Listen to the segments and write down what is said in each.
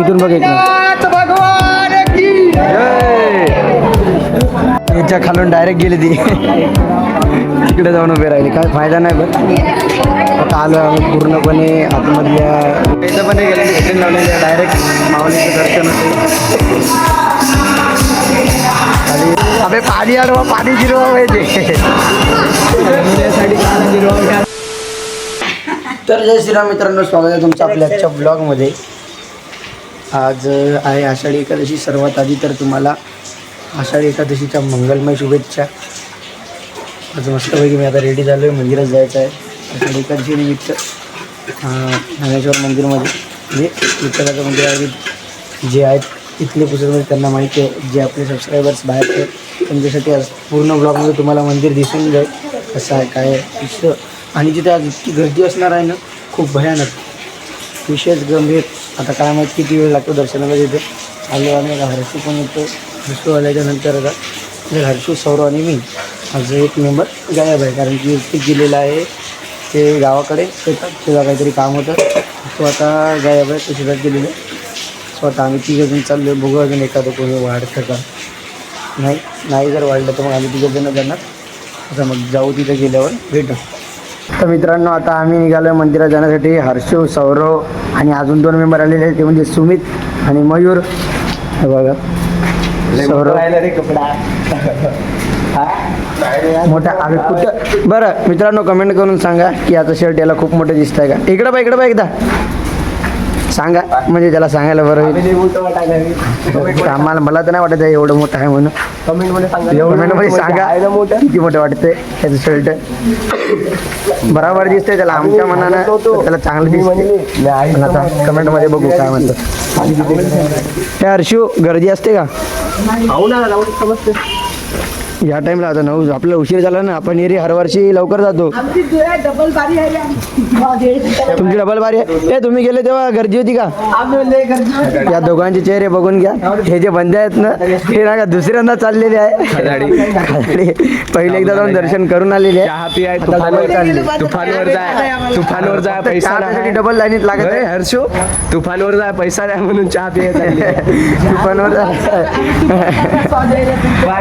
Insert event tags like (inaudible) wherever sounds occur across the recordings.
इथून बघ एक याच्या खालून डायरेक्ट गेली ती. तिकडे जाऊन उभे राहिली. काय फायदा नाही पण आता आलो आम्ही पूर्णपणे आतमधल्या इथं पण गेले लावलेले डायरेक्ट माऊलीचं दर्शन होते. आणि अबे पाणी अडवा पाणी जिरवा पाहिजे तर जय श्रीराम मित्रांनो स्वागत आहे तुमचं आपल्या आजच्या ब्लॉगमध्ये आज आहे आषाढी एकादशी. सर्वात आधी तर तुम्हाला आषाढी एकादशीच्या मंगलमय शुभेच्छा. आज मस्तपैकी मी आता रेडी झालो आहे मंदिरात जायचं आहे. आषाढी एकादशी निमित्त ज्ञानेश्वर मंदिरमध्ये म्हणजे विठ्ठलाचं मंदिर आहे जे आहेत इथले पुस्तकमध्ये त्यांना माहिती आहे. जे आपले सबस्क्रायबर्स बाहेर आहेत त्यांच्यासाठी आज पूर्ण ब्लॉगमध्ये तुम्हाला मंदिर दिसून जाईल. कसं आहे काय आहे आणि जिथे आज इतकी गर्दी असणार आहे ना खूप भयानक. विशेष गंभीर आता काय माहीत किती वेळ लागतो दर्शनाला तिथे. आलो आम्ही घरशू पण येतो. घरशू आल्याच्यानंतर आता म्हणजे हर्षू सौरव आणि मी. माझं एक मेंबर गायब आहे कारण की ते गेलेला आहे. ते गावाकडे शेतात तिला काहीतरी काम होतं. तो आता गायब आहे तो शेतात गेलेलं आहे. सो आता आम्ही तिघं जण चाललो बघू अजून एखादं कोणी वाढतं का. नाही नाही जर वाढलं तर मग आम्ही तिघं जण जाणार. आता मग जाऊ तिथं गेल्यावर भेटू. तर मित्रांनो आता आम्ही निघालो मंदिरात जाण्यासाठी. हर्षू सौरव आणि अजून दोन मेंबर आलेले आहेत. ते म्हणजे सुमित आणि मयूर. हे बघा. सौरव. मोठा. अरे कुठं? बरं मित्रांनो कमेंट करून सांगा की आता शर्ट याला खूप मोठं दिसत आहे का? इकडं बा इकडं बा एकदा. सांगा म्हणजे त्याला सांगायला बरं होईल. (laughs) आम्हाला मला तर नाही वाटत आहे एवढं मोठं आहे म्हणून. कमेंटमध्ये सांगा कमेंटमध्ये सांगा मोठं? किती मोठं वाटतंय त्याचं शर्ट बराबर दिसतंय त्याला आमच्या मनानं. त्याला चांगलं दिसतंय. आता कमेंटमध्ये. बघू काय म्हणतात. हे हर्षू गर्दी असते का? खाऊ ना समजते या टाइमला आता नऊ आपल्याला उशीर झाला ना आपण एरी हर वर्षी लवकर जातो. आमची डबल बारी आहे तुमची डबल बारी आहे? ए तुम्ही गेले तेव्हा गर्दी होती का? आम्ही लय गर्दी या दोघांचे चेहरे बघून घ्या. हे जे बंदे आहेत ना हे ना का दुसऱ्यांदा चाललेले आहे. पहिले एकदा जाऊन दर्शन करून आलेले आहे. तुफानवर. तुफानवर जाय तुफानवर जाय पैसा. डबल लाईनीत लागत आहे. हर्षू तुफानवर जाय पैसा नाही म्हणून चहा चालली. दुकानवर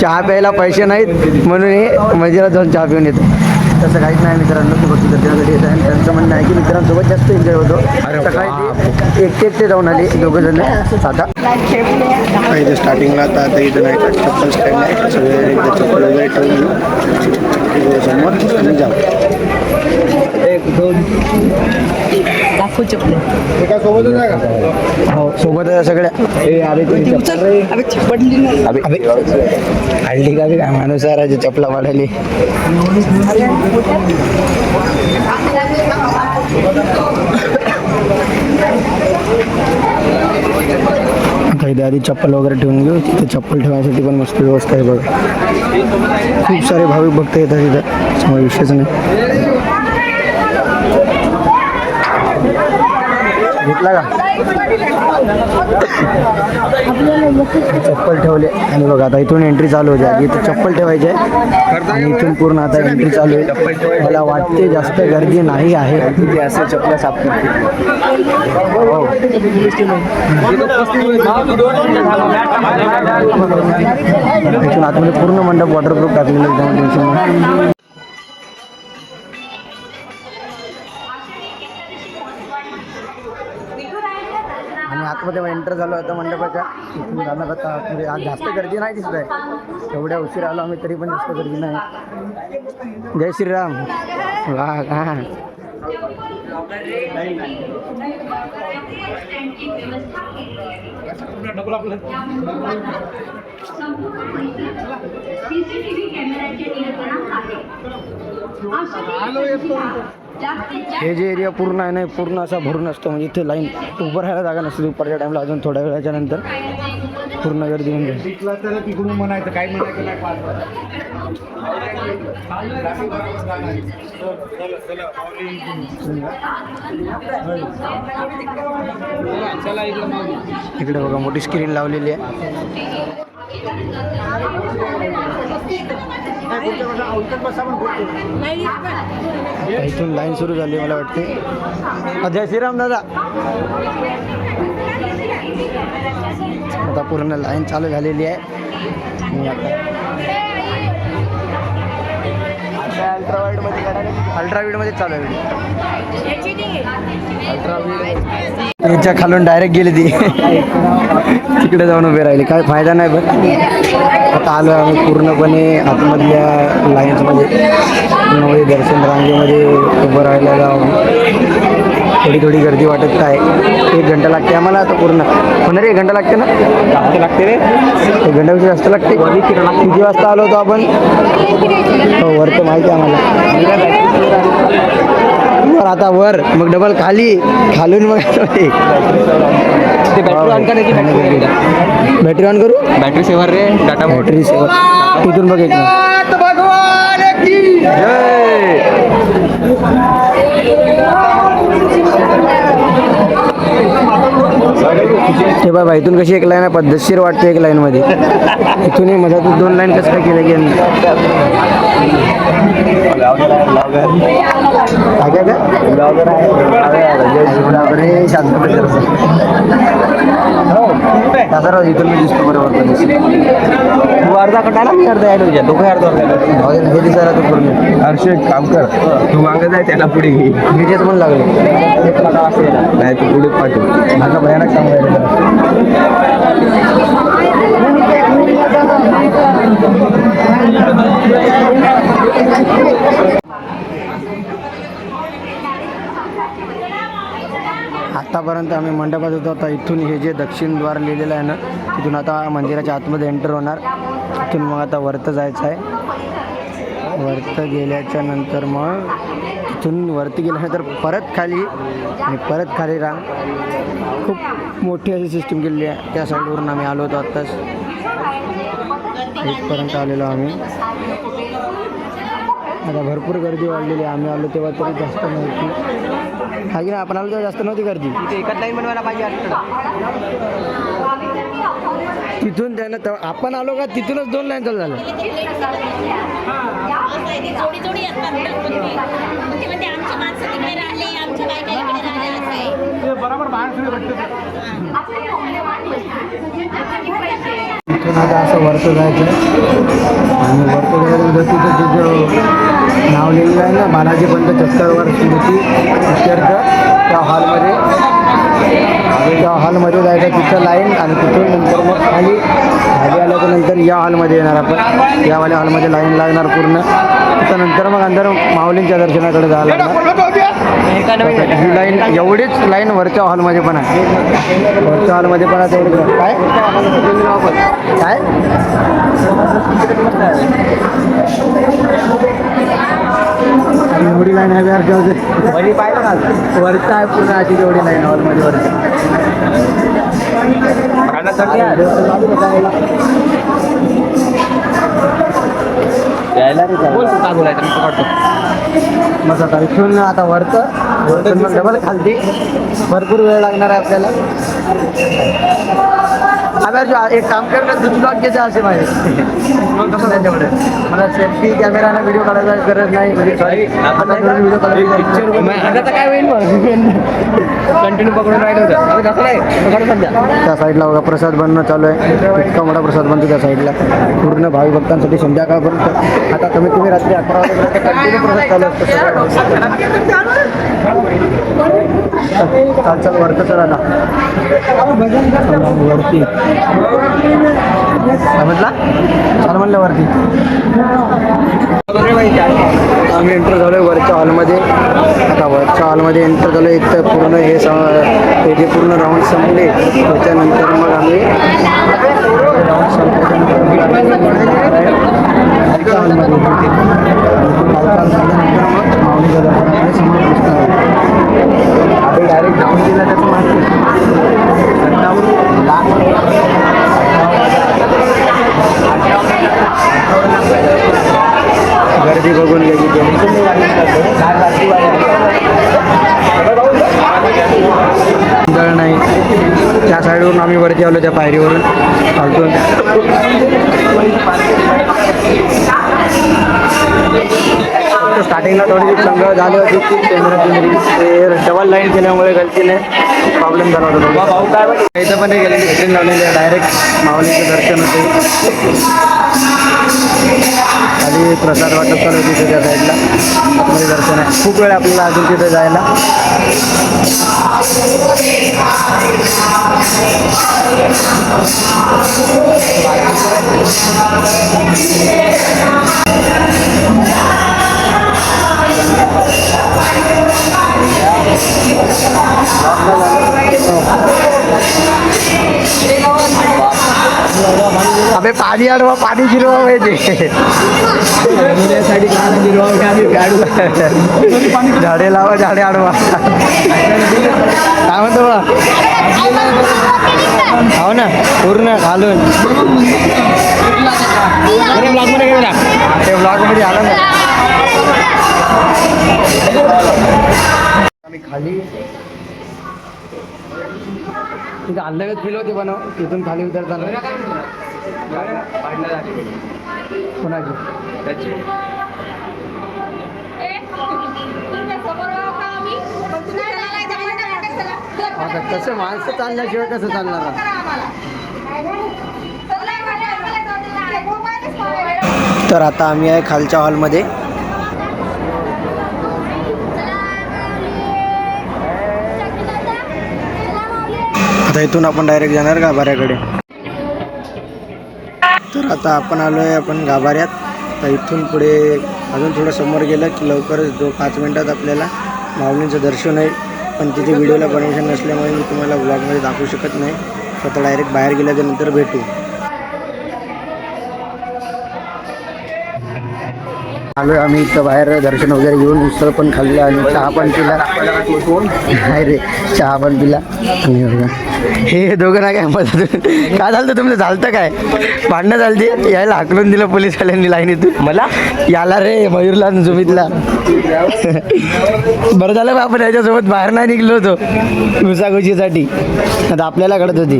चहा प्यायला पैसे नाहीत? म्हणून हे मंदिरात जाऊन चहा पिऊन येतो. तसं काहीच नाही मित्रांनो ते फक्त दर्शनासाठी येत आहे. त्यांचं म्हणणं आहे की मित्रांसोबत जास्त एन्जॉय होतो. सकाळी ते एकटे एकटे जाऊन आले दोघं जण आता इथे स्टार्टिंगला आता आता इथं नाही का? चप्पल स्टँड आहे. सगळे चप्पल वगैरे ठेवून घेऊ इथे समोर चपले हो सोबत आहे सगळ्या ए अरे तुझी चप्पल रे. पडली नाही अबे हल्ली का काय माणूस आहे राजे चपला वाढली काही आधी चप्पल वगैरे ठेवून घेऊ तिथे चप्पल ठेवण्यासाठी पण मस्त व्यवस्था आहे बघा खूप सारे भाविक भक्त येतात तिथं त्यामुळे विषयच नाही घेतला का? चप्पल ठेवले. आणि बघा आता इथून एंट्री चालू होते. आधी इथं चप्पल ठेवायचे. आणि इथून पूर्ण आता एंट्री चालू आहे. मला वाटते जास्त गर्दी नाही आहे. किती असं चप्पल साफ करते इथून आतमध्ये पूर्ण मंडप वॉटरप्रूफ टाकलेलं आहे. त्यामुळे टेन्शन नाही. आणि आतमध्ये एंटर झालो आता मंडपाच्या. इथून जाणार आता म्हणजे आज जास्त गर्दी नाही दिसत आहे. एवढ्या उशीर आलो आम्ही तरी पण जास्त गर्दी नाही. जय श्रीराम. वा हा. सीसीटीव्ही कॅमेऱ्याच्या नियंत्रणात आहे. हे जे एरिया पूर्ण आहे ना पूर्ण असा भरून असतो. म्हणजे इथे लाईन उभं राहायला जागा नसते दुपारच्या टाईमला अजून थोड्या वेळाच्या नंतर पूर्ण गर्दी होऊन जाईल. म्हणायचं काय म्हणायचं इकडे बघा मोठी स्क्रीन लावलेली आहे. इथून लाईन सुरू झाली मला वाटते. जय श्रीराम दादा. आता पूर्ण लाईन चालू झालेली आहे. आता अल्ट्रावीडमध्ये चालू आहे याच्या खालून डायरेक्ट गेली ती. तिकडे जाऊन उभे राहिले. काय फायदा नाही बरं. आता आलो आम्ही पूर्णपणे आतमधल्या लाईन्समध्ये दर्शन रांगेमध्ये उभं जाऊन थोडी थोडी गर्दी वाटत आहे एक घंटा लागते आम्हाला आता पूर्ण. होणार एक घंटा लागते ना? लागते लागते रे. एक घंटापेक्षा जास्त लागते. किती वाजता आलो होतो आपण? हो वर तर माहिती आहे आम्हाला. वर आता वर मग डबल खाली खालून मग बॅटरी ऑन करायची बॅटरी ऑन करू बॅटरी सेवर रे डाटा बॅटरी सेवा इथून बघ एक बाबा इथून कशी एक लाईन आहे? पद्धतशीर वाटते एक लाईन मध्ये इथून हे दोन लाईन कसं काय केलं की यांनी? काय काय? काय शांत इथून मी दिसतो बरोबर. तू अर्धा कटायला मी अर्धा ऍड होत्या दोघं अर्धा जाऊ दे ना, हे दिसायला तू पूर्ण. हर्षद काम कर. तू मागत आहे त्याला पुढे घे. मी तेच म्हणून लागलो नाही तू पुढे पाठव. माझा भयानक सांगायला आत्तापर्यंत आम्ही मंडपात होतो. आता इथून हे जे दक्षिण द्वार लिहिलेलं आहे ना तिथून आता मंदिराच्या आतमध्ये एंटर होणार. तिथून मग आता वरतं जायचं आहे. वरतं गेल्याच्यानंतर मग तिथून वरती गेल्यानंतर परत खाली आणि परत खाली रांग. खूप मोठी अशी सिस्टीम केलेली आहे. त्या साईडवरून आम्ही आलो होतो आत्ताच. इथपर्यंत आलेलो आम्ही. आता भरपूर गर्दी वाढलेली आहे. आम्ही आलो तेव्हा तरी जास्त नव्हती. हा की नाही? आपण आलो तेव्हा जास्त नव्हती गर्दी. एकच लाईन बनवायला पाहिजे तिथून त्यानं तेव्हा आपण आलो का तिथूनच दोन लाईन चालू झालं जोडी जोडी येतात ना कोणी. म्हणते आमची माणसं तिकडे राहिले आमच्या बायका इकडे राहिल्या असं आहे वरतं जायचं आणि वरतं गेल्यानंतर तिथं तिथं नाव लिहिलेलं आहे ना बालाजी पंत चक्करवर स्मृती. इत्यर्थ त्या हॉलमध्ये त्या हॉलमध्ये जायचं तिथं लाईन आणि तिथून नंतर मग खाली खाली आल्याच्यानंतर या हॉलमध्ये येणार आपण. यावाल्या हॉलमध्ये लाईन लागणार पूर्ण. त्यानंतर नंतर मग अंदर माऊलींच्या दर्शनाकडे जायला लागणार. ही लाईन एवढीच लाईन वरच्या हॉलमध्ये पण आहे. वरच्या हॉलमध्ये पण आहे तेवढी. काय? काय? एवढी लाईन आहे यार वरी पाहिलं ना वरचा आहे पूर्ण अशी एवढी लाईन हॉलमध्ये वरची. मग आता इथून आता वरचं वरतून मग डबल खालती. भरपूर वेळ लागणार आहे आपल्याला. आम्ही एक काम करणं ब्लॉग घ्यायचं असे माझे. मला सेल्फी कॅमेराने व्हिडिओ काढायचा गरज नाही. म्हणजे सॉरी आता व्हिडिओ काढायचा आता काय होईल कंटिन्यू पकडून राहिलं होतं. आता कसं नाही? सध्या त्या साईडला बघा प्रसाद बनणं चालू आहे. इतका मोठा प्रसाद बनतो त्या साईडला पूर्ण भावी भक्तांसाठी संध्याकाळपर्यंत. आता कमीत कमी रात्री अकरा वाजेपर्यंत कंटिन्यू प्रसाद चालू असतो. चाल चाल वरतं चल आता वरती. समजला चाल म्हणलं वरती. आम्ही एंटर झालो आहे वरच्या हॉलमध्ये. आता वरच्या हॉलमध्ये एंटर झालो एक तर पूर्ण हे हे जे पूर्ण राऊंड संपले त्याच्यानंतर मग आम्ही राऊंड हॉलमध्ये. पायरीवरून चालतो फक्त स्टार्टिंगला थोडी संघ झालं होती ती केंद्रात ते डबल लाईन केल्यामुळे गलतीने प्रॉब्लेम झाला होता भाऊ काय इथं पण गेले स्क्रीन लावलेली आहे डायरेक्ट माऊलीचं दर्शन होते. आणि प्रसाद वाटप चालू होती तिथे त्या साईडला आतमध्ये दर्शन आहे. खूप वेळ आपल्याला अजून तिथे जायला. अबे पाणी अडवा पाणी जिरवा पाहिजे झाडे लावा झाडे अडवा काय म्हणतो बा हो ना पूर्ण घालून. ब्लॉगमध्ये गेला ते ब्लॉगमध्ये आलं ना. आम्ही खाली. तिथे अलगच फील होते बनव तिथून खाली उतरताना. कोणाची आता कसं माणसं चालल्याशिवाय कसं चालणार तर आता आम्ही आहे खालच्या हॉलमध्ये. आता इथून आपण डायरेक्ट जाणार गाभाऱ्याकडे. तर आता आपण आलो आहे आपण गाभाऱ्यात. तर इथून पुढे अजून थोडं समोर गेलं की लवकरच दो पाच मिनटात आपल्याला माऊलींचं दर्शन होईल. पण तिथे व्हिडिओला परमिशन नसल्यामुळे मी तुम्हाला ब्लॉगमध्ये दाखवू शकत नाही. स्वतः डायरेक्ट बाहेर गेल्याच्यानंतर भेटू. आलोय आम्ही इथं बाहेर दर्शन वगैरे घेऊन उसळ पण खाल्लं आणि चहा पण पिला. नाही रे चहा पण पिला. आणि बघा. हे दोघं ना काय मदत काय झालं तुमचं? झालतं काय? भांडणं झालती. यायला हाकलून दिलं पोलिसवाल्यांनी लाईनीतून मला? याला रे मयूरला आणि सुमितला. बरं झालं आपण याच्यासोबत बाहेर नाही निघलो होतो. घुसाघुशीसाठी आता आपल्याला कळत होती.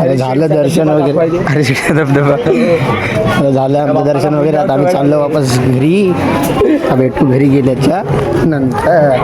अरे झालं दर्शन वगैरे. अरे धबधबा. झालं आमचं दर्शन वगैरे. आता आम्ही चाललो वापस घरी. भेटू घरी गेल्याच्यानंतर.